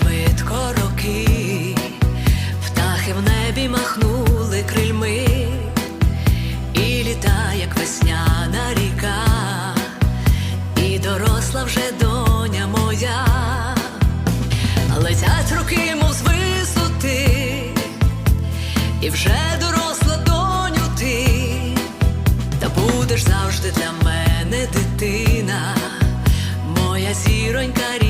швидко роки, птахи в небі махнули крильми, і літа, як весняна ріка, і доросла вже доня моя, летять роки, мов з висоти, і вже доросла доню ти, та будеш завжди для мене дитина, моя зіронька рідна,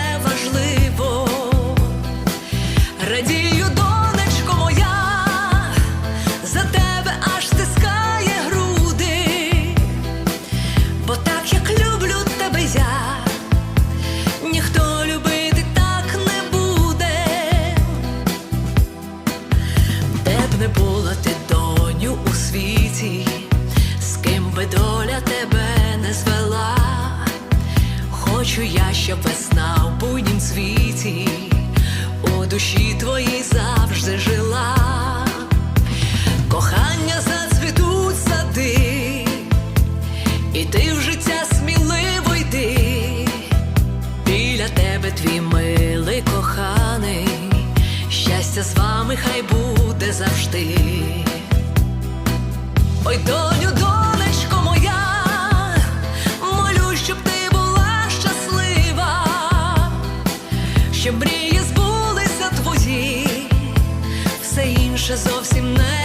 з ким би доля тебе не звела. Хочу я, щоб весна в буйнім світі у душі твоїй завжди жила. Кохання зацвітуть сади, і ти в життя сміливо йди. Біля тебе твій милий коханий, щастя з вами хай буде завжди. Ой, доню, щоб мрії збулися твої, все інше зовсім не